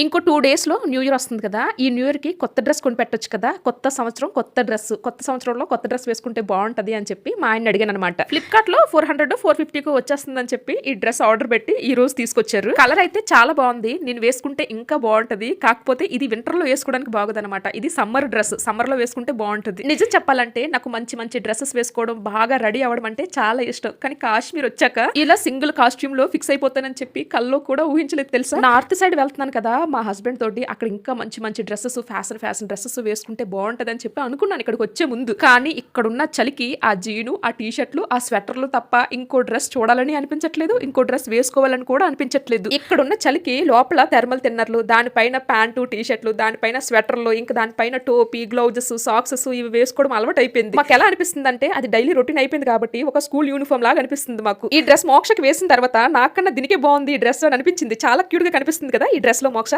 ఇంకో టూ డేస్లో new year వస్తుంది కదా ఈ న్యూ ఇయర్కి కొత్త డ్రెస్ కొని పెట్టొచ్చు కదా కొత్త సంవత్సరం కొత్త డ్రెస్ కొత్త సంవత్సరంలో కొత్త డ్రెస్ వేసుకుంటే బాగుంటుంది అని చెప్పి మా ఆయన అడిగాను అనమాట ఫ్లిప్కార్ట్లో ఫోర్ హండ్రెడ్ ఫోర్ ఫిఫ్టీకి వచ్చేస్తుందని చెప్పి ఈ డ్రెస్ ఆర్డర్ పెట్టి ఈ రోజు తీసుకొచ్చారు. కలర్ అయితే చాలా బాగుంది నేను వేసుకుంటే ఇంకా బాగుంటుంది కాకపోతే ఇది వింటర్లో వేసుకోవడానికి బాగుందన్నమాట. ఇది సమ్మర్ డ్రెస్ సమ్మర్లో వేసుకుంటే బాగుంటుంది. నిజం చెప్పాలంటే నాకు మంచి మంచి డ్రెస్సెస్ వేసుకోవడం బాగా రెడీ అవ్వడం అంటే చాలా ఇష్టం. కానీ కాశ్మీర్ వచ్చాక ఇలా సింగిల్ కాస్ట్యూమ్లో ఫిక్స్ అయిపోతానని చెప్పి కల్లో కూడా ఊహించలేదు తెలుసా? నార్త్ సైడ్ వెళ్తున్నాను కదా మా హస్బెండ్ తోటి అక్కడ ఇంకా మంచి మంచి డ్రెస్సెస్ ఫ్యాషన్ ఫ్యాషన్ డ్రెస్సెస్ వేసుకుంటే బాగుంటుంది అని చెప్పి అనుకున్నాను ఇక్కడికి వచ్చే ముందు. కానీ ఇక్కడున్న చలికి ఆ జీను ఆ టీ షర్ట్లు ఆ స్వెటర్లు తప్ప ఇంకో డ్రెస్ చూడాలని అనిపించట్లేదు. ఇంకో డ్రెస్ వేసుకోవాలని కూడా అనిపించట్లేదు. ఇక్కడున్న చలికి లోపల థెర్మల్ తిన్నర్లు దానిపైన ప్యాంటు టీ షర్ట్లు దానిపైన స్వెటర్లు ఇంకా దానిపైన టోపీ గ్లౌజెస్ సాక్సెస్ ఇవి వేసుకోవడం అలవాటు అయిపోయింది మాకు ఎలా అనిపిస్తుంది అంటే అది డైలీ రొటీన్ అయిపోయింది కాబట్టి ఒక స్కూల్ యూనిఫామ్ లాగా అనిపిస్తుంది మాకు. ఈ డ్రెస్ మోక్షకి వేసిన తర్వాత నాకన్నా దీనికే బాగుంది ఈ డ్రెస్ అని అనిపించింది. చాలా క్యూట్గా కనిపిస్తుంది కదా ఈ డ్రెస్లో మోక్ష?